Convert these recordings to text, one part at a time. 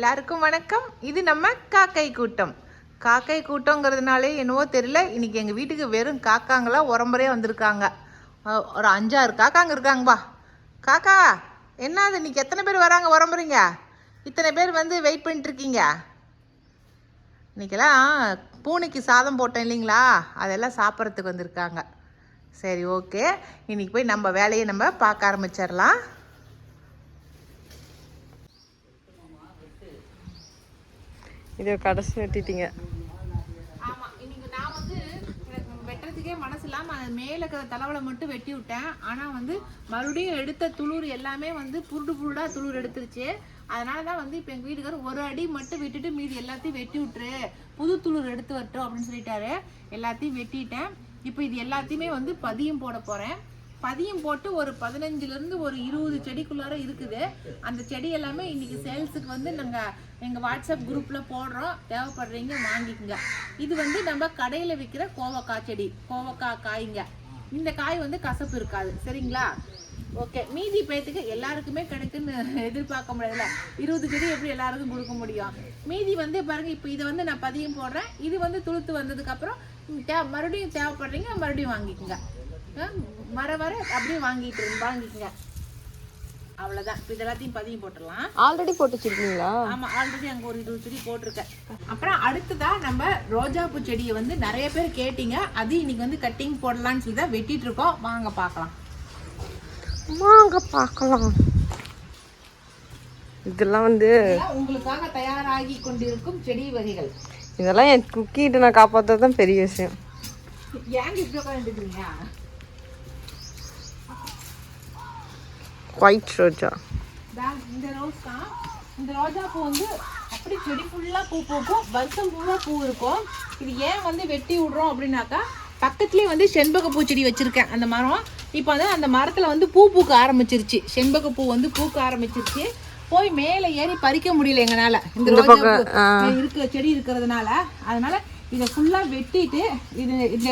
எல்லாருக்கும் வணக்கம். இது நம்ம காக்கை கூட்டம். காக்கை கூட்டங்கிறதுனாலே என்னவோ தெரியல. இன்னைக்கு எங்கள் வீட்டுக்கு வெறும் காக்காங்களா உரம்பரே வந்திருக்காங்க. ஒரு அஞ்சாறு காக்காங்க இருக்காங்கப்பா காக்கா என்னது? இன்னைக்கு எத்தனை பேர் வராங்க உரம்புறீங்க இத்தனை பேர் வந்து வெயிட் பண்ணிட்டுருக்கீங்க? இன்றைக்கெல்லாம் இன்னைக்கெல்லாம் பூனைக்கு சாதம் போட்டேன் இல்லைங்களா? அதெல்லாம் சாப்பிட்றதுக்கு வந்திருக்காங்க. சரி ஓகே. இன்னைக்கு போய் நம்ம வேலையை நம்ம பார்க்க ஆரம்பிச்சிடலாம். இது கடைசி வெட்டிட்டீங்க. நான் வந்து வெட்டுறதுக்கே மனசு இல்லாம அது மேல இருக்கிற தலைவலை மட்டும் வெட்டி விட்டேன். ஆனா வந்து மறுபடியும் எடுத்த துளுர் எல்லாமே வந்து புருடு புருடா துளுர் எடுத்துருச்சு. அதனால தான் வந்து இப்போ எங்கள் வீட்டுக்காரர் ஒரு அடி மட்டும் விட்டுட்டு மீதி எல்லாத்தையும் வெட்டி விட்டுரு. புது துளிர் எடுத்து வரட்டும் அப்படின்னு சொல்லிட்டாரு. எல்லாத்தையும் வெட்டிட்டேன். இப்போ இது எல்லாத்தையுமே வந்து பதியம் போட போறேன். பதியம் போட்டு ஒரு பதினஞ்சுல இருந்து ஒரு இருபது செடிக்குள்ளார இருக்குது. அந்த செடி எல்லாமே இன்னைக்கு சேல்ஸுக்கு வந்து நாங்கள் எங்கள் வாட்ஸ்அப் குரூப்பில் போடுறோம். தேவைப்படுறீங்க வாங்கிக்கோங்க. இது வந்து நம்ம கடையில் விற்கிற கோவக்காய் செடி. கோவக்காய் காய்ங்க. இந்த காய் வந்து கசப்பு இருக்காது. சரிங்களா? ஓகே. மீதி பேத்துக்கு எல்லாருக்குமே கிடைக்குன்னு எதிர்பார்க்க முடியாதுல்ல. இருபது செடி எப்படி எல்லாருக்கும் கொடுக்க முடியும்? மீதி வந்து பாருங்கள் இப்போ இதை வந்து நான் பதியம் போடுறேன். இது வந்து துளுத்து வந்ததுக்கப்புறம் தே மறுபடியும் தேவைப்படுறீங்க மறுபடியும் வாங்கிக்கோங்க. மர வர வர அப்படியே வாங்கிட்டு வாங்கிக்கோங்க. அவ்வளவுதான். இப்போ இது எல்லாத்தையும் பதியம் போட்டுடலாம். ஆல்ரெடி போட்டு வச்சிருக்கீங்களா ஆமா ஆல்ரெடி அங்க ஒரு இருபது செடி போட்டிருக்கேன். அப்புறம் அடுத்ததா நம்ம ரோஜாப்பூ செடியை வந்து நிறைய பேர் கேட்டீங்க. அது இன்னைக்கு வந்து கட்டிங் போடலாம்னு சொல்லி தான் வெட்டிட்டு இருக்கோம். வாங்க பார்க்கலாம். வாங்க பார்க்கலாம். இதெல்லாம் வந்து உங்களுக்காக தயாராகி கொண்டிருக்கும் செடி வகைகள். இதெல்லாம் என் குக்கிட்ட நான் காப்பாற்றுறது தான் பெரிய விஷயம். ஏங்க இப்படி உட்காந்துருக்கீங்க ஒயிட் ரோஜா இந்த ரோஸ் தான். இந்த ரோஜா பூ வந்து அப்படி செடி ஃபுல்லா பூ பூக்கும். வருஷம் பூரா பூ இருக்கும். இது ஏன் வந்து வெட்டி விடுறோம் அப்படின்னாக்கா பக்கத்துலயே வந்து செண்பக பூ செடி வச்சிருக்கேன். அந்த மரம் இப்போ வந்து அந்த மரத்துல வந்து பூ பூக்க ஆரம்பிச்சிருச்சு. செண்பக பூ வந்து பூக்க ஆரம்பிச்சிருச்சு. போய் மேலே ஏறி பறிக்க முடியல எங்கனால. இந்த ரோஜா இருக்க செடி இருக்கிறதுனால. அதனால இதை ஃபுல்லா வெட்டிட்டு இது இந்த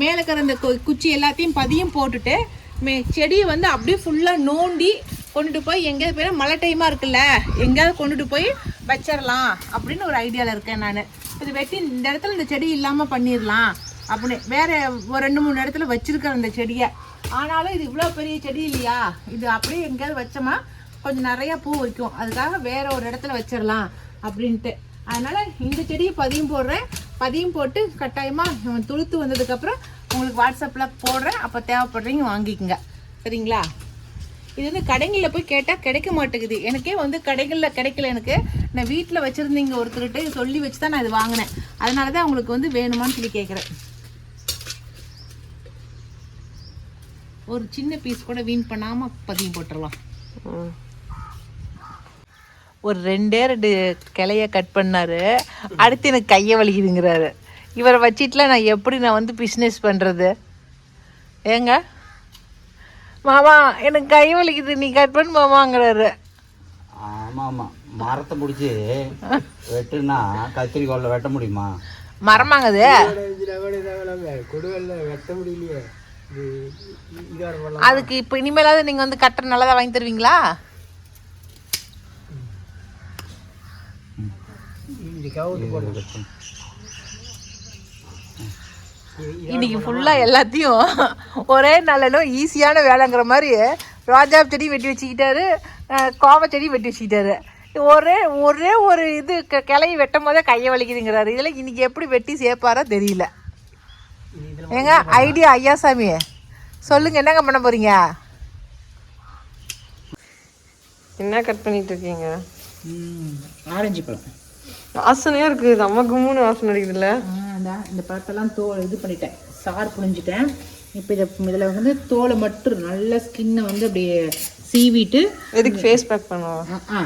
மேலே இருக்கிற இந்த குச்சி எல்லாத்தையும் பதியம் போட்டுட்டு மே செடியை வந்து அப்படியே ஃபுல்லாக நோண்டி கொண்டுட்டு போய் எங்கேயாவது போய் மழை டைமாக இருக்குல்ல எங்கேயாவது கொண்டுட்டு போய் வச்சிடலாம் அப்படின்னு ஒரு ஐடியாவில் இருக்கேன் நான். இது வெட்டி இந்த இடத்துல இந்த செடி இல்லாமல் பண்ணிடலாம் அப்படின்னு. வேற ஒரு ரெண்டு மூணு இடத்துல வச்சுருக்கேன் அந்த செடியை. ஆனாலும் இது இவ்வளோ பெரிய செடி இல்லையா? இது அப்படியே எங்கேயாவது வச்சோமா கொஞ்சம் நிறையா பூ வைக்கும். அதுக்காக வேறு ஒரு இடத்துல வச்சிடலாம் அப்படின்ட்டு. அதனால் இந்த செடியை பதியம் போடுறேன். பதியம் போட்டு கட்டாயமாக துளுத்து வந்ததுக்கப்புறம் உங்களுக்கு வாட்ஸ்அப்பில் போடுறேன். அப்போ தேவைப்படுறீங்க வாங்கிக்கோங்க. சரிங்களா? இது வந்து கடைகளில் போய் கேட்டால் கிடைக்க மாட்டேங்குது. எனக்கே வந்து கடைகளில் கிடைக்கல எனக்கு. நான் வீட்டில் வச்சுருந்தீங்க ஒருத்தர்கிட்ட சொல்லி வச்சு தான் நான் இது வாங்கினேன். அதனால தான் உங்களுக்கு வந்து வேணுமான்னு சொல்லி கேட்குறேன் ஒரு சின்ன பீஸ் கூட வீண் பண்ணாமல் பதியம் போட்டுடலாம் ம். ஒரு ரெண்டே ரெண்டு கிளைய கட் பண்ணாரு. அடுத்து எனக்கு கையை வலிக்குதுங்கிறாரு. இவரை வச்சிட்டுல நான் எப்படி நான் வந்து பிஸ்னஸ் பண்ணுறது ஏங்க? மாமா எனக்கு கை வலிக்குது. நீ கட் பண்ணு மாமாங்கிறாரு. ஆமா ஆமா. மரத்தை பிடிச்சி வெட்டுனா கத்திரிக்கோல்ல வெட்ட முடியுமா? மரமாங்குது அதுக்கு இப்போ இனிமேலாவது நீங்கள் வந்து கட்டர் நல்லதா வாங்கி தருவீங்களா? இன்னைக்கு ஃபுல்லாக எல்லாத்தையும் ஒரே நல்ல ஈஸியான வேலைங்கிற மாதிரி ரோஜா செடி வெட்டி வச்சுக்கிட்டாரு கோவ செடி வெட்டி வச்சுக்கிட்டாரு. ஒரே ஒரே ஒரு இது க- கிளைய வெட்டும் போதே கையை வலிக்குதுங்கிறாரு. இதில் இன்னைக்கு எப்படி வெட்டி சேர்ப்பாரோ தெரியல. ஏங்க ஐடியா ஐயாசாமி சொல்லுங்க என்னங்க பண்ண போறீங்க? என்ன கட் பண்ணிட்டு இருக்கீங்க? ஆரஞ்சு பழம். வாசனையா இருக்கு. நம்ம கும்முன்னு வாசனை அடிக்குதுல்ல. இந்த பழத்தெல்லாம் தோல் இது பண்ணிட்டேன். சாறு புழிஞ்சிட்டேன். இப்போ இதை இதில் வந்து தோலை மட்டும் நல்ல ஸ்கின்னை வந்து அப்படியே சீவிட்டு எதுக்கு ஃபேஸ் பேக் பண்ணுவோம் ஆ,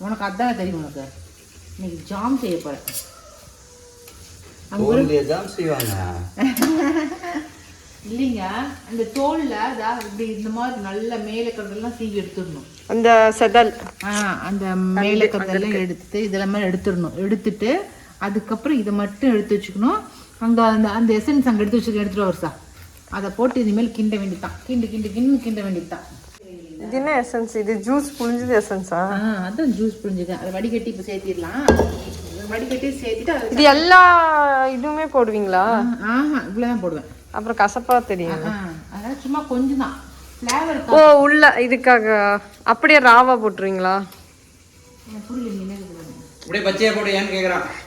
உனக்கு அதான் தெரியும் உனக்கு. இன்னைக்கு ஜாம் செய்ய போகிறேன் தோல்வியை தான் செய்வாங்க. இல்லைங்க அந்த தோலில் அதான் இப்படி இந்த மாதிரி நல்ல மேலே இருக்கிறதெல்லாம் சீவி எடுத்துடணும். அந்த செதல். ஆ அந்த மேலே இருக்கிறதெல்லாம் எடுத்து இதெல்லாம் எடுத்துடணும். எடுத்துட்டு அதுக்கப்புறம் இதை மட்டும் எடுத்து வச்சுக்கணும். அங்கே அந்த அந்த எசன்ஸ் அங்கே எடுத்து வச்சுக்க எடுத்துட்டு வருஷா அதை போட்டு இனிமேல் கிண்ட வேண்டியதுதான். கிண்டு கிண்டு கிண்டு கிண்ட வேண்டியதுதான். இது என்ன எசன்ஸ் இது ஜூஸ் புழிஞ்சது எசன்ஸா ஆ? அதான் ஜூஸ் புரிஞ்சுக்கேன் அதை வடிகட்டி இப்போ சேர்த்திடலாம். வடிகட்டி சேர்த்துட்டு இது எல்லா இதுவுமே போடுவீங்களா? ஆஹா இவ்வளோதான் போடுவேன். அப்புறம் கசப்பா தெரியும். அதான் சும்மா கொஞ்சம் தான் ஃப்ளேவர் ஓ உள்ள இதுக்காக அப்படியே ராவா போட்டுருவீங்களா?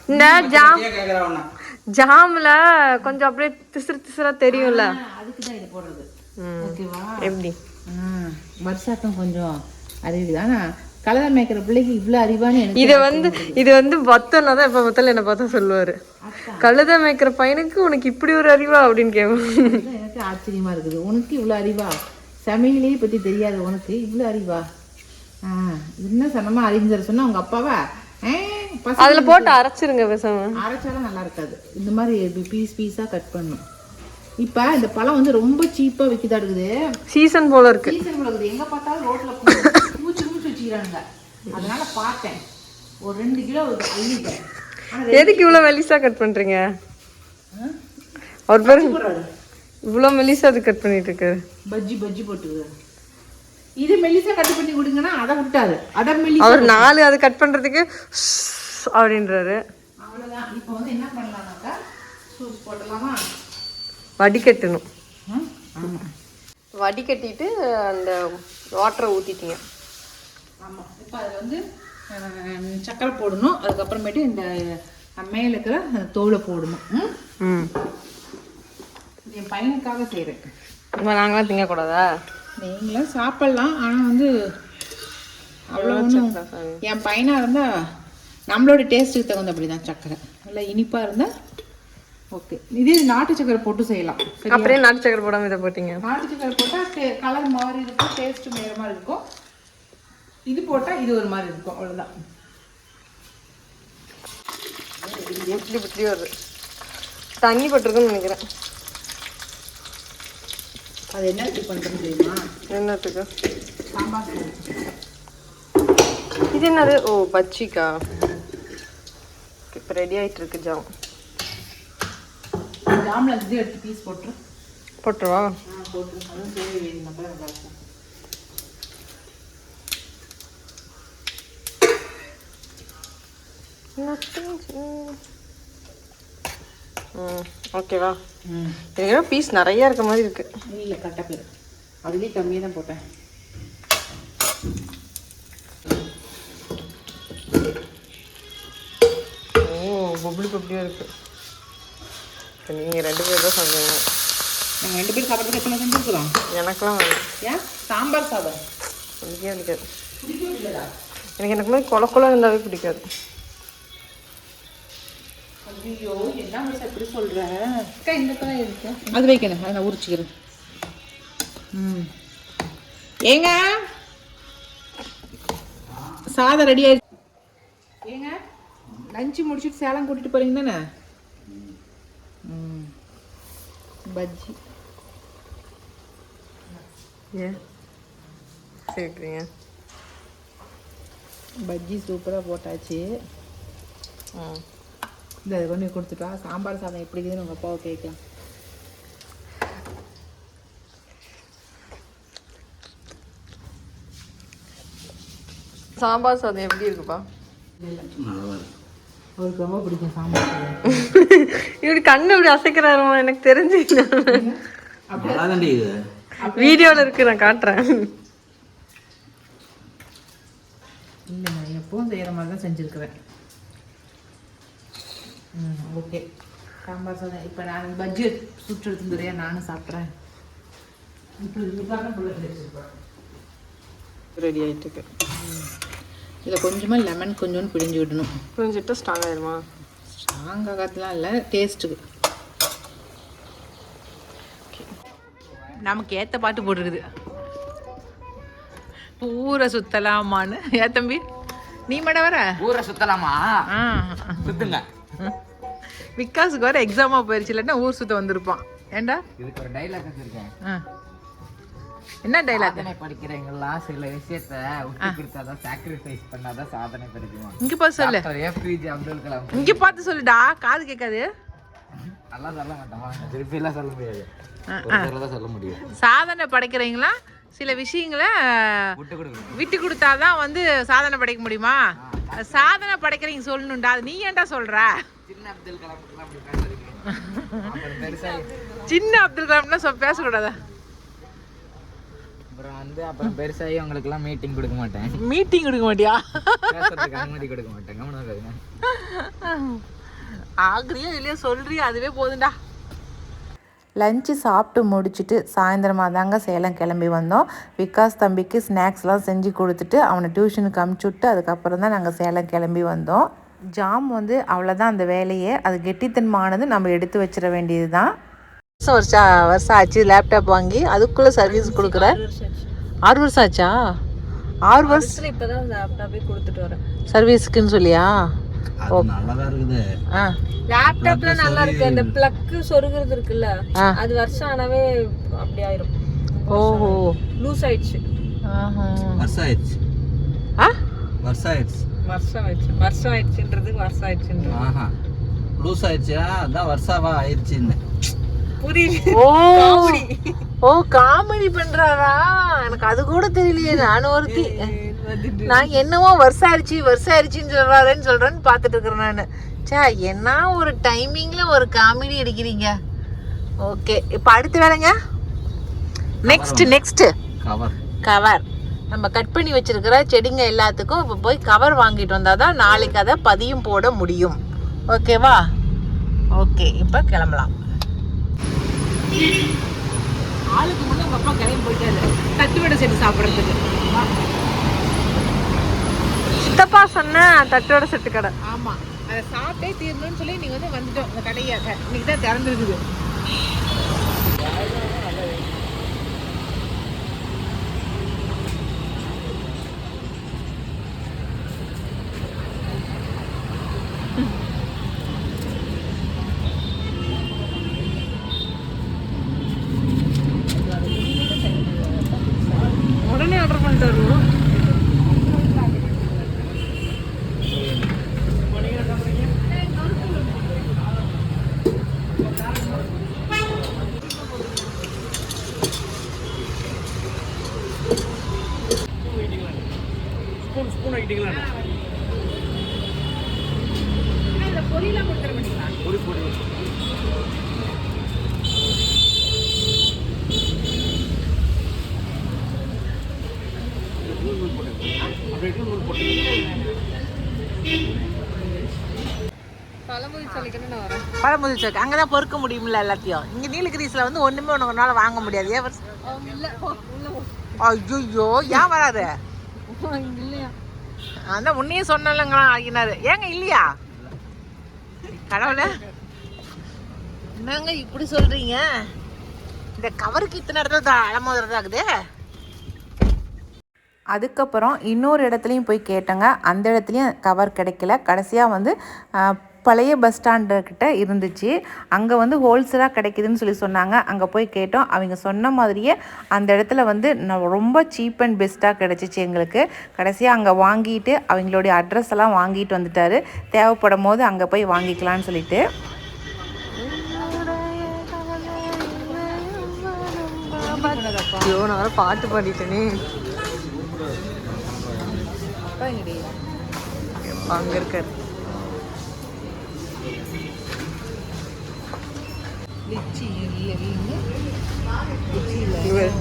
இந்த ஜாம். ஜாம்ல கொஞ்சம் அப்படியே திசுறு திசுறா தெரியும்ல. அதுக்கு தான் இது போடுறது. ம். ஓகேவா எப்படி? வருஷாக்கம் கொஞ்சம். தானே கலர் மேய்க்கிற பிள்ளைக்கு இவ்வளோ அறிவான்னு எனக்கு இது வந்து இது வந்து பத்தனா தான் எப்ப பார்த்தாலும் என்ன பார்த்தா சொல்லுவாரு. கழுத மேய்க்கிற பையனுக்கு உனக்கு இப்படி ஒரு அறிவா அப்படின்னு அதான் எனக்கு ஆச்சரியமா இருக்குது. உனக்கு இவ்வளோ அறிவா? சமையலையே பற்றி தெரியாது உனக்கு. இவ்வளோ அறிவா? ஆ என்ன சொன்னமா அறிஞர் சொன்னா உங்க அப்பாவா? அதுல போட்டு அரைச்சிருங்க பேசாம. அரைச்சாலும் நல்லா இருக்காது. இந்த மாதிரி பீஸ் பீஸாக கட் பண்ணணும் இப்போ இந்த பழம் வந்து ரொம்ப சீப்பாக விற்கிதா இருக்குது? சீசன் போல இருக்கு. சீசன் இருக்குது. எங்கே பார்த்தாலும் ரோட்டில் வச்சுக்கிறானுங்க அதனால பார்த்தேன். ஒரு ரெண்டு கிலோ அள்ளிட்டேன். எதுக்கு இவ்வளவு மெலிசா கட் பண்றீங்க? அவர் பேரு இவ்வளவு மெலிசா அது கட் பண்ணிட்டு இருக்காரு. பஜ்ஜி பஜ்ஜி போட்டுக்குது. இது மெல்லிசா கட் பண்ணி கொடுங்கன்னா அதை விட்டாது அதை மெல்லி அவர் நாலு அது கட் பண்றதுக்கு அப்படின்றாரு. அவ்வளோதான் இப்போ வந்து என்ன பண்ணலாம்னாக்கா சூப் போட்டலாமா வடிகட்டணும். வடிகட்டிட்டு அந்த வாட்டரை ஊத்திட்டீங்க. ஆமாம் இப்போ அதில் வந்து சக்கரை போடணும். அதுக்கப்புறமேட்டு இந்த மேலே இருக்கிற தோலை போடணும். ம்? என் பையனுக்காக செய்கிறேன் இப்போ நாங்களாம் திங்கக்கூடாதா? நீங்களும் சாப்பிட்லாம். ஆனால் வந்து அவ்வளோ என் பையனாக இருந்தால் நம்மளோட டேஸ்ட்டுக்கு தகுந்தபடி தான் சக்கரை. நல்லா இனிப்பாக இருந்தால் ஓகே இதே நாட்டு சக்கரை போட்டு செய்யலாம். அப்படியே நாட்டு சக்கரை போடாம இதை போட்டீங்க? நாட்டு சக்கரை போட்டால் கலர் மாறி இருக்கும் டேஸ்ட்டு வேறு மாதிரி இருக்கும். இது போட்டால் இது ஒரு மாதிரி இருக்கும் அவ்வளோதான் இப்படி இப்படி வருது. தண்ணி பட்டிருக்குன்னு நினைக்கிறேன். அது என்ன பண்ணுறது தெரியுமா? என்னத்துக்கு? சாம்பார். இது என்னது? ஓ பஜ்ஜிக்கா. இப்போ ரெடி ஆயிட்டு இருக்கு ஜாம். ஜாமில் இது எடுத்து பீஸ் போட்டுரு. போட்டுருவா? போட்டுரு அதுவும் சேவை வேணும் நம்ம நல்லா இருக்கும் ம் ஓகேவா ம். எனக்கு பீஸ் நிறைய இருக்க மாதிரி இருக்கு. இல்லை கரெக்டாக பேர் அதுலேயே கம்மியாக தான் போட்டேன். ஓ பப்ளி பப்ளியாக இருக்கு. நீங்கள் ரெண்டு பேர் தான் சாப்பிடுங்க நாங்கள் ரெண்டு பேரும் சாப்பிட்றதுக்கு எத்தனை செஞ்சுருக்குறோம் எனக்கெல்லாம் வேணும். ஏன்? சாம்பார் சாதம். பிடிக்கவே பிடிக்காது. எனக்கு எனக்கு மாதிரி கொல கொல இருந்தாவே பிடிக்காது. ஐயோ என்ன மிஸ் எப்படி சொல்கிற அக்கா இந்த தான் இருக்கு அது வைக்கணும். அதை நான் உரிச்சிக்கிறேன். ம். ஏங்க? சாதம் ரெடி ஆயிடுச்சு ஏங்க? லஞ்சு முடிச்சுட்டு சேலம் கூட்டிட்டு போறீங்க தானே? ம். பஜ்ஜி. ஏன்? சேர்க்குறீங்க. பஜ்ஜி சூப்பராக போட்டாச்சு. ம் இந்த இது பண்ணி கொடுத்துட்டா சாம்பார் சாதம் எப்படி இருக்குதுன்னு உங்கள் அப்பாவை கேட்கலாம். சாம்பார் சாதம் எப்படி இருக்குப்பா? நல்லா இருக்கு. அவருக்கு ரொம்ப பிடிக்கும் சாம்பார் சாதம். இப்படி கண்ணு இப்படி அசைக்கிறாருமா? எனக்கு தெரிஞ்சு. வீடியோவில் இருக்கு நான் காட்டுறேன். இல்லை நான் எப்பவும் செய்கிற மாதிரி தான் செஞ்சுருக்கிறேன். ம் ஓகே சாம்பார் சாதம் இப்போ நான் பஜ்ஜி சுட்டு எடுத்துருந்ததையா நானும் சாப்பிட்றேன். ரெடி ஆயிட்டு இருக்கு. இதில் கொஞ்சமாக லெமன் கொஞ்சோண்டு பிழிஞ்சு விடணும். புரிஞ்சுட்டு ஸ்ட்ராங் ஆயிருமா? ஸ்ட்ராங் ஆகாதலாம் இல்லை. டேஸ்ட்டுக்கு நமக்கு ஏற்ற பாட்டு போட்டுருக்குது. ஊரை சுத்தலாமான்னு. ஏ தம்பி? நீ மட வர? ஊரை சுத்தலாமா? ஆ. சுத்துங்க. விகாஸுக்கு வர எக்ஸாமாக போயிடுச்சு இல்லாட்டினா ஊர் சுத்த வந்திருப்பான். ஏண்டா? இதுக்கு ஒரு டைலாக் வச்சிருக்கேன். என்ன டைலாக் சாதனை படிக்கிறவங்கலாம் சில விஷயத்த விட்டு கொடுத்தாதான் சாக்ரிஃபைஸ் பண்ணாதான் சாதனை படிக்குமா இங்க பார்த்து சொல்லு. ஏபிஜே அப்துல் கலாம் இங்க பார்த்து சொல்லுடா காது கேட்காது. நல்லா சொல்ல மாட்டோமா திருப்பி எல்லாம் சொல்ல முடியாது. சொல்ல முடியும். சாதனை படைக்கிறவங்களாம் சில விஷயங்களை விட்டு கொடுத்தாதான் வந்து சாதனை படைக்க முடியுமா? சாதனை படைக்கிறீங்க சொல்லணும்டா. அது நீ ஏன்டா சொல்ற? அப்துல் சின்ன அப்துல் கலாம்னா சொல் பேசக்கூடாதா? அப்புறம் வந்து அப்புறம் பெருசாகி உங்களுக்குலாம் மீட்டிங் கொடுக்க மாட்டேன். மீட்டிங் கொடுக்க மாட்டியா? பேசுறதுக்கு அனுமதி கொடுக்க மாட்டேன். கவனம் ஆகுறியோ இல்லையோ? சொல்றியோ? அதுவே போதும்டா. லஞ்சு சாப்பிட்டு முடிச்சுட்டு சாயந்தரமாக தாங்க சேலம் கிளம்பி வந்தோம். விகாஸ் தம்பிக்கு ஸ்நாக்ஸ்லாம் செஞ்சு கொடுத்துட்டு அவனை டியூஷனுக்கு அமுச்சு விட்டு அதுக்கப்புறம் தான் நாங்கள் சேலம் கிளம்பி வந்தோம். ஜாம் வந்து அவ்வளோதான் அந்த வேலையே. அது கெட்டித்தன்மானது நம்ம எடுத்து வச்சிட வேண்டியது தான் வருஷம் வருஷம் ஆச்சு லேப்டாப் வாங்கி அதுக்குள்ளே சர்வீஸ் கொடுக்குற? ஆறு வருஷம் ஆச்சா. ஆறு வருஷம் இப்பதான் லேப்டாப்பே கொடுத்துட்டு வரேன் சர்வீஸ்க்குன்னு சொல்லியா? லேப்டாப்ல நல்லா இருக்கு. அந்த பிளக் சொருகிறது இருக்குல்ல ஆ. அது வருஷம் ஆனாவே அப்படி ஆயிரும். ஓஹோ. லூஸ் ஆயிடுச்சு. வருஷம் ஆயிடுச்சு. ஆ? வருஷம் ஆயிடுச்சு வருஷம் ஆயிடுச்சு வருஷம் ஆயிடுச்சுன்றது வருஷம் ஆயிடுச்சுன்றது ஆஹா. லூஸ் ஆயிடுச்சா அதான் வருஷாவா ஆயிடுச்சுன்னு. புரியல ஓ. ஓ காமெடி பண்றாரா? எனக்கு அது கூட தெரியலையே நானும் ஒருத்தி. நான் என்னவோ வருஷம் ஆயிடுச்சு வருஷம் ஆயிடுச்சுன்னு சொல்றாருன்னு சொல்றேன்னு பார்த்துட்டு இருக்கிறேன் நான். சே என்ன ஒரு டைமிங்ல ஒரு காமெடி அடிக்கிறீங்க? ஓகே இப்போ அடுத்த வேலைங்க நெக்ஸ்ட் நெக்ஸ்ட் கவர் கவர் நம்ம கட் பண்ணி வச்சிருக்கிற செடிங்க எல்லாத்துக்கும் இப்போ போய் கவர் வாங்கிட்டு வந்தால் தான் நாளைக்கு அதை பதியம் போட முடியும். ஓகேவா ஓகே இப்போ கிளம்பலாம். ஆளுக்கு முன்னே உங்க அப்பா கிளம்பி போயிட்டாரு. தட்டு வடை செட்டு சாப்பிட்றதுக்கு. சித்தப்பா சொன்ன தட்டோட செட்டு கடை. ஆமா. அதை சாப்பிட்டே தீரணும்னு சொல்லி நீங்க வந்து வந்துட்டோம். இந்த கடையை. இன்னைக்கு தான் திறந்துருக்குது. இந்த பொரியலாம் கொடுத்துட மாட்டீங்களா சோக்கு அங்கே தான் பொறுக்க முடியும்ல எல்லாத்தையும். இங்கே நீலகிரிஸில் வந்து ஒன்றுமே உனக்கு உன்னால வாங்க முடியாது. ஏன் ஐயோ ஏன் வராது? இல்லையா? அதான் உன்னையும் சொன்னலங்களா ஆகினாரு ஏங்க இல்லையா? கடவுள. என்னங்க இப்படி சொல்றீங்க? இந்த கவருக்கு இத்தனை இடத்துல தான் அலமோதுறதாகுது அதுக்கப்புறம் இன்னொரு இடத்துலையும் போய் கேட்டேங்க. அந்த இடத்துலையும் கவர் கிடைக்கல. கடைசியாக வந்து பழைய பஸ் ஸ்டாண்டு கிட்ட இருந்துச்சு. அங்கே வந்து ஹோல்சேலாக கிடைக்குதுன்னு சொல்லி சொன்னாங்க. அங்கே போய் கேட்டோம். அவங்க சொன்ன மாதிரியே அந்த இடத்துல வந்து ந- ரொம்ப சீப் அண்ட் பெஸ்ட்டாக கிடச்சிச்சு எங்களுக்கு. கடைசியாக அங்கே வாங்கிட்டு அவங்களுடைய அட்ரஸ் எல்லாம் வாங்கிட்டு வந்துட்டாரு. தேவைப்படும் போது அங்கே போய் வாங்கிக்கலாம்னு சொல்லிட்டு. நான் பாட்டு பாடிட்டேனே. அங்க இருக்காரு.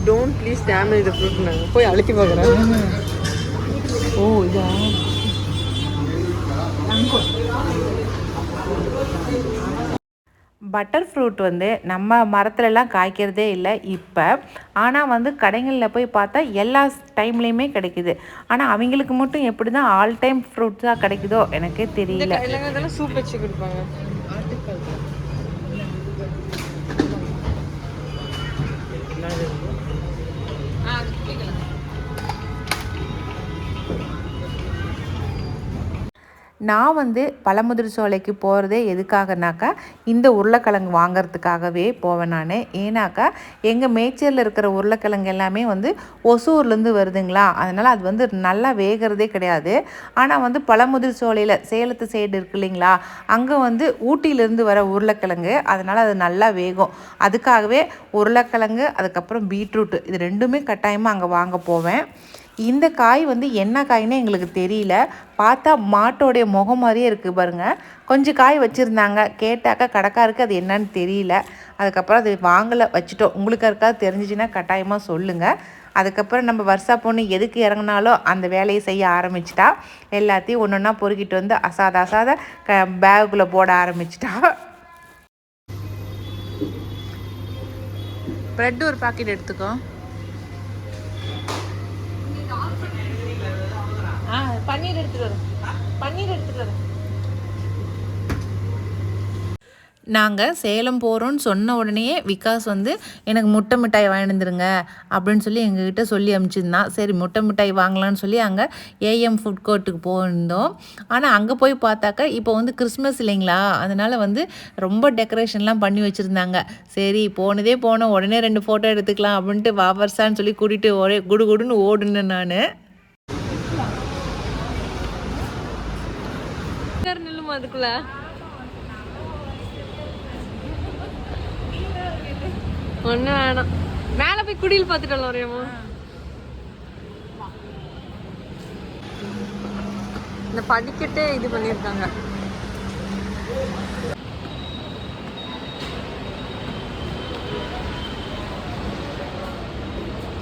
Don't please damage the fruit நாங்கள் போய் அழுத்தி பார்க்குறேன். ஓ இதா? பட்டர் ஃப்ரூட் வந்து நம்ம மரத்துலலாம் காய்க்கிறதே இல்லை இப்போ. ஆனால் வந்து கடைகளில் போய் பார்த்தா எல்லா டைம்லேயுமே கிடைக்குது. ஆனால் அவங்களுக்கு மட்டும் எப்படி தான் ஆல் டைம் ஃப்ரூட்ஸாக கிடைக்குதோ எனக்கே தெரியல. சூப் வச்சு கொடுப்பாங்க. நான் வந்து பழமுதிர் சோலைக்கு போகிறதே எதுக்காகனாக்கா இந்த உருளைக்கிழங்கு வாங்குறதுக்காகவே போவேன் நான். ஏன்னாக்கா எங்கள் மேய்ச்சலில் இருக்கிற உருளைக்கிழங்கு எல்லாமே வந்து ஒசூர்லேருந்து வருதுங்களா? அதனால் அது வந்து நல்லா வேகிறதே கிடையாது. ஆனால் வந்து பழமுதிர் சோலையில் சேலத்து சைடு இருக்கு இல்லைங்களா? அங்கே வந்து ஊட்டியிலேருந்து வர உருளைக்கிழங்கு அதனால் அது நல்லா வேகும். அதுக்காகவே உருளைக்கிழங்கு அதுக்கப்புறம் பீட்ரூட்டு இது ரெண்டுமே கட்டாயமாக அங்கே வாங்க போவேன். இந்த காய் வந்து என்ன காய்னு எங்களுக்கு தெரியல. பார்த்தா மாட்டோடைய முகம் மாதிரியே இருக்குது பாருங்கள் கொஞ்சம் காய் வச்சுருந்தாங்க. கேட்டாக்கா கடைக்காருக்கு அது என்னன்னு தெரியல. அதுக்கப்புறம் அது வாங்கலை வச்சுட்டோம். உங்களுக்கு இருக்காது தெரிஞ்சிச்சுன்னா கட்டாயமாக சொல்லுங்கள் அதுக்கப்புறம் நம்ம வருஷா பொண்ணு எதுக்கு இறங்குனாலோ அந்த வேலையை செய்ய ஆரம்பிச்சிட்டா. எல்லாத்தையும் ஒன்று ஒன்றா பொறுக்கிட்டு வந்து அசாத அசாத க பேகுக்குள்ளே போட ஆரம்பிச்சிட்டா. ப்ரெட் ஒரு பாக்கெட் எடுத்துக்கோ. பன்னீர் எடுத்துட்டு வரேன் பன்னீர் எடுத்துட்டு வரேன் நாங்கள் சேலம் போகிறோன்னு சொன்ன உடனே விகாஸ் வந்து எனக்கு முட்டை மிட்டாய் வாங்கிருந்துருங்க அப்படின்னு சொல்லி எங்ககிட்ட சொல்லி அனுப்பிச்சிருந்தான் சரி முட்டை மிட்டாய் வாங்கலாம்னு சொல்லி அங்கே ஏஎம் ஃபுட் கோர்ட்டுக்கு போயிருந்தோம். ஆனால் அங்கே போய் பார்த்தாக்கா இப்போ வந்து கிறிஸ்மஸ் இல்லைங்களா? அதனால் வந்து ரொம்ப டெக்கரேஷன்லாம் பண்ணி வச்சுருந்தாங்க. சரி போனதே போனோம் உடனே ரெண்டு ஃபோட்டோ எடுத்துக்கலாம் அப்படின்ட்டு வாவர்ஸான்னு சொல்லி கூட்டிகிட்டு ஒரே குடு குடுன்னு ஓடுனேன் நான். அதுக்குள்ள. ஒண்ணு வேணாம். மேல போய் குடியில் பார்த்துட்டு வரலாமா இந்த படிக்கட்டே இது பண்ணியிருக்காங்க.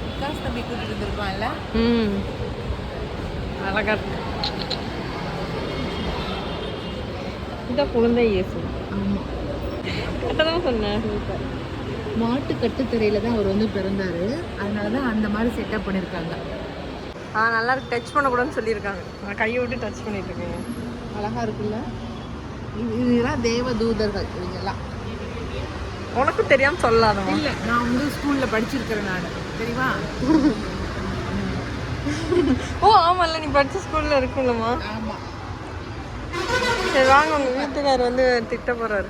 விகாஸ் தம்பி கூட்டிகிட்டு வந்துருப்பான்ல? ம். அழகா இருக்கு. இதான் குழந்தை இயேசு. கரெக்டாக சொன்னேன். மாட்டு கட்டுத்தரையில் தான் அவர் வந்து பிறந்தாரு. அதனால தான் அந்த மாதிரி செட்டப் பண்ணியிருக்காங்க ஆ நல்லா இருக்கு. டச் பண்ணக்கூடாதுன்னு சொல்லியிருக்காங்க. நான் கையை விட்டு டச் பண்ணிட்டு இருக்கேன். அழகா இருக்குல்ல? இது இதெல்லாம் தேவ தூதர்கள் இவங்கெல்லாம். உனக்கும் தெரியாம சொல்லாதமா இல்லை நான் வந்து ஸ்கூலில் படிச்சிருக்கிறேன் நான். தெரியுமா? ஓ ஆமால்ல நீ படிச்ச ஸ்கூல்ல இருக்குல்லம்மா. ஆமாம் சரி வாங்க உங்க வீட்டுக்கார் வந்து திட்ட போறாரு.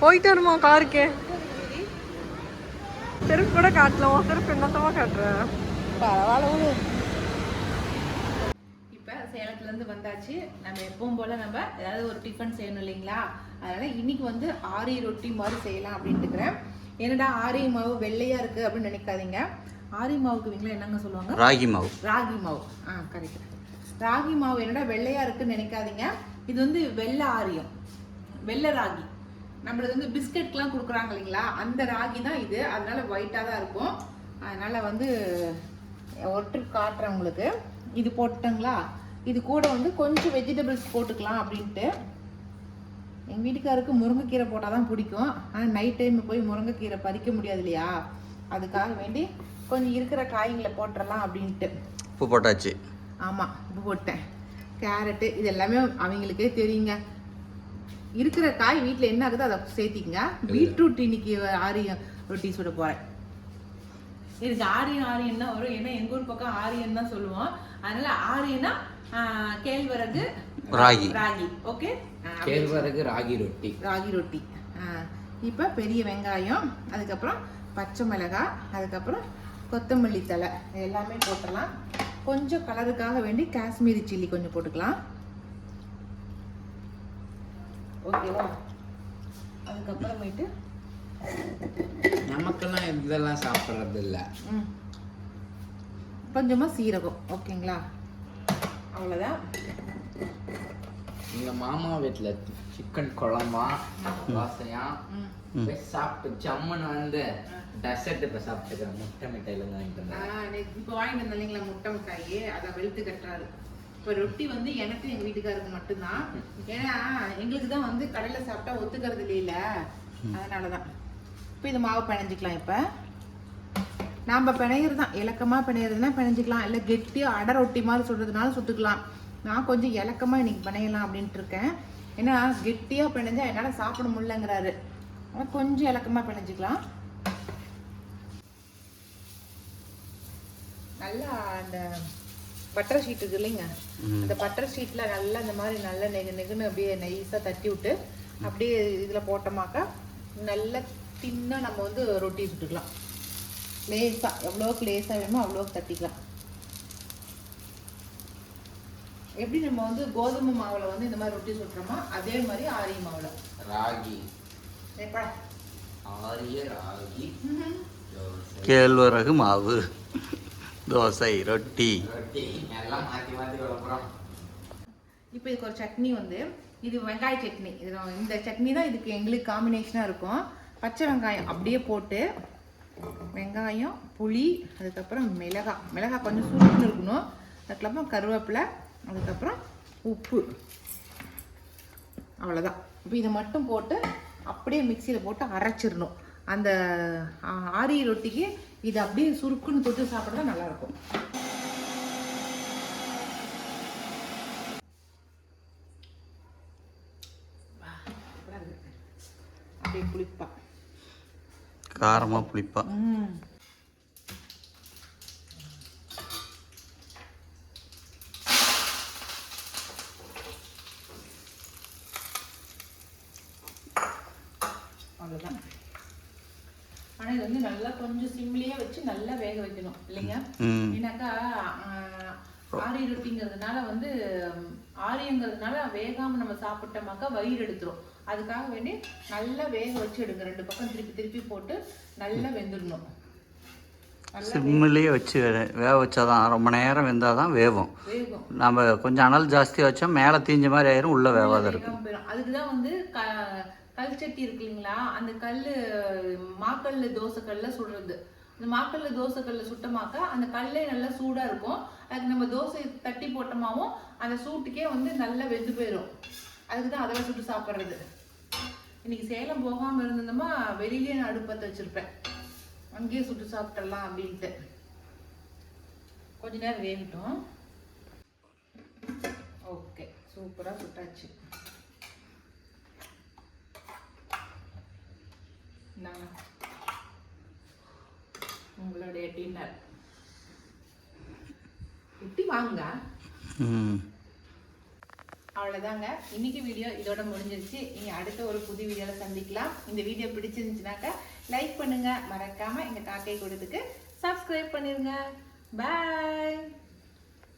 போயிட்டு வருமா காருக்கே? செருப்பு கூட காட்டலாம் செருப்பு என்னத்தமா காட்டுற? பரவாயில்ல இப்போ சேலத்துலேருந்து வந்தாச்சு. நம்ம எப்பவும் போல் நம்ம ஏதாவது ஒரு டிஃபன் செய்யணும் இல்லைங்களா? அதனால் இன்னைக்கு வந்து ஆரி ரொட்டி மாதிரி செய்யலாம் அப்படின்ட்டு இருக்கிறேன். என்னடா ஆரி மாவு வெள்ளையாக இருக்குது அப்படின்னு நினைக்காதீங்க. ஆரி மாவுக்கு இவங்கள என்னங்க சொல்லுவாங்க? ராகி மாவு. ராகி மாவு. ஆ கரெக்ட் ராகி மாவு என்னடா வெள்ளையா இருக்குன்னு நினைக்காதீங்க. இது வந்து வெள்ளை ஆரியம். வெள்ளை ராகி. நம்மளது வந்து பிஸ்கட்லாம் கொடுக்குறாங்க இல்லைங்களா? அந்த ராகி தான் இது. அதனால ஒயிட்டாக தான் இருக்கும். அதனால வந்து ஒரு ட்ரிப் காட்டுறேன் உங்களுக்கு. இது போட்டுங்களா இது கூட வந்து கொஞ்சம் வெஜிடபிள்ஸ் போட்டுக்கலாம் அப்படின்ட்டு. எங்கள் வீட்டுக்காருக்கு முருங்கைக்கீரை போட்டால் தான் பிடிக்கும். ஆனால் நைட் டைம் போய் முருங்கைக்கீரை பறிக்க முடியாது இல்லையா? அதுக்காக வேண்டி கொஞ்சம் இருக்கிற காய்களை போட்டுடலாம் அப்படின்ட்டு. உப்பு போட்டாச்சு. ஆமாம் உப்பு போட்டேன். கேரட்டு இது எல்லாமே அவங்களுக்கே தெரியுங்க. இருக்கிற காய் வீட்டில் என்ன ஆகுதோ அதை சேர்த்திக்கங்க. பீட்ரூட் இன்னைக்கு ஆரியம் ரொட்டி சுட போகிறேன் இதுக்கு ஆரியம் ஆரியன் தான் வரும். ஏன்னா எங்கள் ஊர் பக்கம் ஆரியன் தான் சொல்லுவோம். அதனால ஆரியனா ஆஹ், கேழ்வரகு ராகி. ராகி. ஓகே? கேழ்வரகு ராகி ரொட்டி. ராகி ரொட்டி. இப்போ பெரிய வெங்காயம் அதுக்கப்புறம் பச்சை மிளகாய் அதுக்கப்புறம் கொத்தமல்லி தழை. இது எல்லாமே போட்டுடலாம். கொஞ்சம் கலருக்காக வேண்டி காஷ்மீரி சில்லி கொஞ்சம் போட்டுக்கலாம். ஓகேவா? அதுக்கப்புறமேட்டு நமக்கெல்லாம் இதெல்லாம் சாப்பிட்றது இல்ல ம். கொஞ்சமாக சீரகம் ஓகேங்களா? அவ்வளோதான் எங்க மாமா வீட்டுல சிக்கன் குழம்பா வாசனையா ம். போய் சாப்பிட்டு ஜம்முன்னு வந்து டெசர்ட் இப்ப சாப்பிட்டுக்கிறேன் முட்டை மிட்டாயில வாங்கிட்டு வந்தேன். இப்போ வாங்கிட்டு வந்தேன் இல்லைங்களா முட்டை மிட்டாயி? அதை வெளுத்து கட்டுறாரு. இப்போ ரொட்டி வந்து எனக்கு எங்கள் வீட்டுக்காருக்கு மட்டும்தான். ஏன்னா எங்களுக்கு தான் வந்து கடையில் சாப்பிட்டா ஒத்துக்கிறது இல்லையில. அதனால தான் இப்போ இது மாவு பிணைஞ்சிக்கலாம் இப்போ. நாம் பிணையிறது தான் இலக்கமாக பிணையிறதுனா பிணைஞ்சிக்கலாம். இல்லை கெட்டியாக அடை ரொட்டி மாதிரி சுடுறதுனால சுட்டுக்கலாம். நான் கொஞ்சம் இலக்கமாக இன்னைக்கு பிணையலாம் அப்படின்ட்டு இருக்கேன் ஏன்னா கெட்டியாக பிணைஞ்சா என்னால் சாப்பிட முடியலங்கிறாரு. அதனால் கொஞ்சம் இலக்கமாக பிணைஞ்சிக்கலாம். நல்லா அந்த பட்டர் ஷீட் இருக்கு இல்லைங்க. அந்த பட்டர் ஷீட்ல நல்லா இந்த மாதிரி நல்லா நெகு நெகுன்னு அப்படியே நைஸாக தட்டி விட்டு அப்படியே இதில் போட்டோமாக்கா நல்லா தின்னா நம்ம வந்து ரொட்டி சுட்டுக்கலாம் லேஸாக எவ்வளோக்கு லேஸாக வேணுமோ அவ்வளோக்கு தட்டிக்கலாம். எப்படி நம்ம வந்து கோதுமை மாவில் வந்து இந்த மாதிரி ரொட்டி சுட்டுறோமோ அதே மாதிரி ஆரிய மாவில். ராகி. ஆரிய ராகி. கேழ்வரகு மாவு. தோசை ரொட்டி. இப்போ இதுக்கு ஒரு சட்னி வந்து இது வெங்காய சட்னி. இது இந்த சட்னி தான் இதுக்கு எங்களுக்கு காம்பினேஷனாக இருக்கும். பச்சை வெங்காயம் அப்படியே போட்டு வெங்காயம் புளி அதுக்கப்புறம் மிளகாய். மிளகாய் கொஞ்சம் சுருக்குன்னு இருக்கணும். அதுக்கப்புறம் கருவேப்பிலை அதுக்கப்புறம் உப்பு. அவ்வளோதான் இப்போ இதை மட்டும் போட்டு அப்படியே மிக்சியில் போட்டு அரைச்சிடணும். அந்த ஆ, ஆரிய ரொட்டிக்கு இது அப்படியே சுருக்குன்னு தொட்டு சாப்பிட்றதா நல்லாயிருக்கும். அப்படியே புளிப்பா. காரமாக புளிப்பா. ம். அவ்வளோதான் ஆனால் இது வந்து நல்லா கொஞ்சம் சிம்லேயே வச்சு நல்லா வேக வைக்கணும் இல்லைங்க ஏன்னாக்கா ஆரி ரொட்டிங்கிறதுனால வந்து ஆரியங்கிறதுனால வேகாம நம்ம சாப்பிட்டோமாக்கா வயிறு எடுத்துரும். அதுக்காக வேண்டி நல்லா வேக வச்சு எடுங்க. ரெண்டு பக்கம் திருப்பி திருப்பி போட்டு நல்லா வெந்துடணும் சிம்மிலேயே வச்சு வேக வச்சாதான் ரொம்ப நேரம் வெந்தால் தான் வேகும். வேகும். நம்ம கொஞ்சம் அனல் ஜாஸ்தி வச்சா மேலே தீஞ்ச மாதிரி ஆயிரும் உள்ளே வேவாத இருக்கும். அதுக்கு தான் வந்து கல் சட்டி இருக்கு இல்லைங்களா? அந்த கல் மாக்கல்ல தோசைக்கல்ல சுடுறது. இந்த மாக்கல்ல தோசைக்கல்ல சுட்டமாக்க அந்த கல்லே நல்லா சூடா இருக்கும். அதுக்கு நம்ம தோசை தட்டி போட்டோமாவும் அந்த சூட்டுக்கே வந்து நல்லா வெந்து போயிடும் அதுக்கு தான் அதெல்லாம் சுட்டு சாப்பிட்றது. இன்னைக்கு சேலம் போகாம இருந்தோமா வெளியிலேயே நான் அடுப்பத்தை வச்சிருப்பேன். அங்கேயே சுட்டு சாப்பிட்றலாம் அப்படின்ட்டு. கொஞ்ச நேரம் வேகட்டும். ஓகே சூப்பராக சுட்டாச்சு. இந்தாங்க. உங்களுடைய டின்னர் எப்படி வாங்க. அவ்வளோதாங்க இன்னைக்கு வீடியோ இதோட முடிஞ்சிருச்சு. நீங்கள் அடுத்த ஒரு புது வீடியோவில் சந்திக்கலாம். இந்த வீடியோ பிடிச்சிருந்துச்சுனாக்கா லைக் பண்ணுங்க. மறக்காம எங்கள் காக்கை கொடுத்துக்கு சப்ஸ்கிரைப் பண்ணிருங்க. பாய்